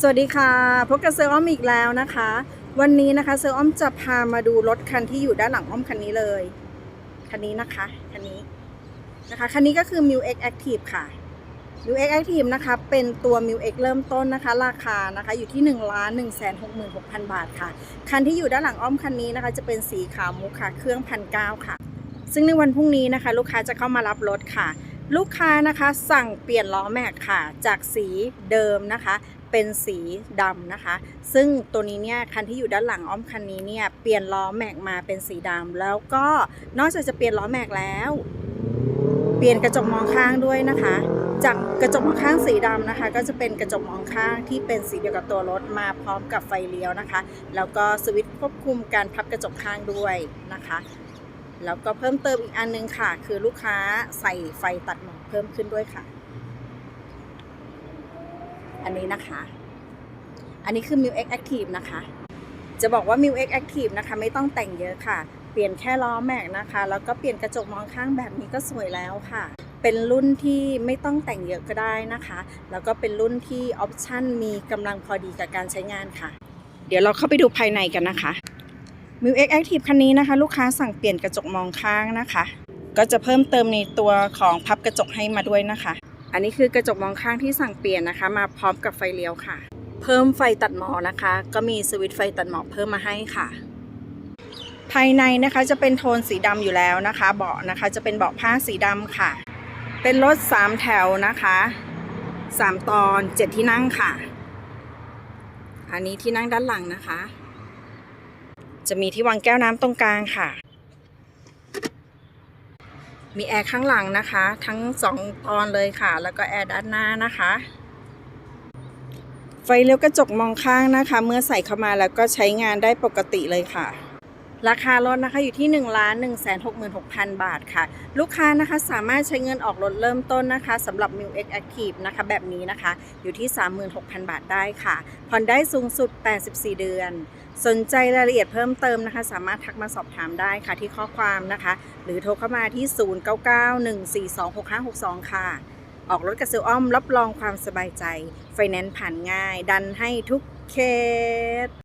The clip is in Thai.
สวัสดีค่ะ พบกับเซลอ้อมอีกแล้วนะคะ วันนี้นะคะเซลอ้อมจะพามาดูรถคันที่อยู่ด้านหลังอ้อมคันนี้เลย คันนี้นะคะคันนี้นะคะคันนี้ก็คือ m i l X Active ค่ะ m i l X Active นะคะเป็นตัว m i l X เริ่มต้นนะคะ ราคานะคะอยู่ที่1 1 6 6 0 0 0บาทค่ะ คันที่อยู่ด้านหลังอ้อมคันนี้นะคะ จะเป็นสีขาวมุกค่ะเครื่องพันเค่ะ ซึ่งในวันพรุ่งนี้นะคะ ลูกค้าจะเข้ามารับรถค่ะ ลูกค้านะคะสั่งเปลี่ยนล้อแม็กค่ะ จากสีเดิมนะคะ เป็นสีดำนะคะ ซึ่งตัวนี้เนี่ยคันที่อยู่ด้านหลังอ้อมคันนี้เนี่ยเปลี่ยนล้อแม็กมาเป็นสีดำแล้วก็นอกจากจะเปลี่ยนล้อแม็กแล้ว เปลี่ยนกระจกมองข้างด้วยนะคะ จากกระจกมองข้างสีดำนะคะ ก็จะเป็นกระจกมองข้างที่เป็นสีเดียวกับตัวรถมาพร้อมกับไฟเลี้ยวนะคะ แล้วก็สวิตช์ควบคุมการพับกระจกข้างด้วยนะคะ แล้วก็เพิ่มเติมอีกอันนึงค่ะ คือลูกค้าใส่ไฟตัดหมอกเพิ่มขึ้นด้วยค่ะ อันนี้นะคะ อันนี้คือ m i l X Active นะคะ จะบอกว่า m i l X Active นะคะ ไม่ต้องแต่งเยอะค่ะ เปลี่ยนแค่ล้อแม็กนะคะ แล้วก็เปลี่ยนกระจกมองข้างแบบนี้ก็สวยแล้วค่ะเป็นรุ่นที่ไม่ต้องแต่งเยอะก็ได้นะคะ แล้วก็เป็นรุ่นที่ออปชั่นมีกำลังพอดีกับการใช้งานค่ะ เดี๋ยวเราเข้าไปดูภายในกันนะคะ m i l X Active คันนี้นะคะ ลูกค้าสั่งเปลี่ยนกระจกมองข้างนะคะ ก็จะเพิ่มเติมในตัวของพับกระจกให้มาด้วยนะคะ อันนี้คือกระจกมองข้างที่สั่งเปลี่ยนนะคะ มาพร้อมกับไฟเลี้ยวค่ะ เพิ่มไฟตัดหมอกนะคะ ก็มีสวิตช์ไฟตัดหมอกเพิ่มมาให้ค่ะ ภายในนะคะจะเป็นโทนสีดำอยู่แล้วนะคะ เบาะนะคะจะเป็นเบาะผ้าสีดำค่ะ เป็นรถ3แถวนะคะ3ตอน7ที่นั่งค่ะ อันนี้ที่นั่งด้านหลังนะคะ จะมีที่วางแก้วน้ำตรงกลางค่ะ มีแอร์ข้างหลังนะคะ ทั้งสองตอนเลยค่ะ แล้วก็แอร์ด้านหน้านะคะ ไฟเลี้ยวกระจกมองข้างนะคะ เมื่อใส่เข้ามาแล้วก็ใช้งานได้ปกติเลยค่ะ ราคารถนะคะอยู่ที่1 1 6 6 0 0 0บาทค่ะ ลูกค้านะคะสามารถใช้เงินออกรถเริ่มต้นนะคะสำหรับ m i l X Active นะคะแบบนี้นะคะอยู่ที่ 36,000 บาทได้ค่ะผ่อนได้สูงสุด 84 เดือน สนใจรายละเอียดเพิ่มเติมนะคะ สามารถทักมาสอบถามได้ค่ะที่ข้อความนะคะ หรือโทรเข้ามาที่ 0991426562 ค่ะ ออกรถกับเซลอ้อมรับรองความสบายใจ ไฟแนนซ์ผ่านง่าย ดันให้ทุกเคส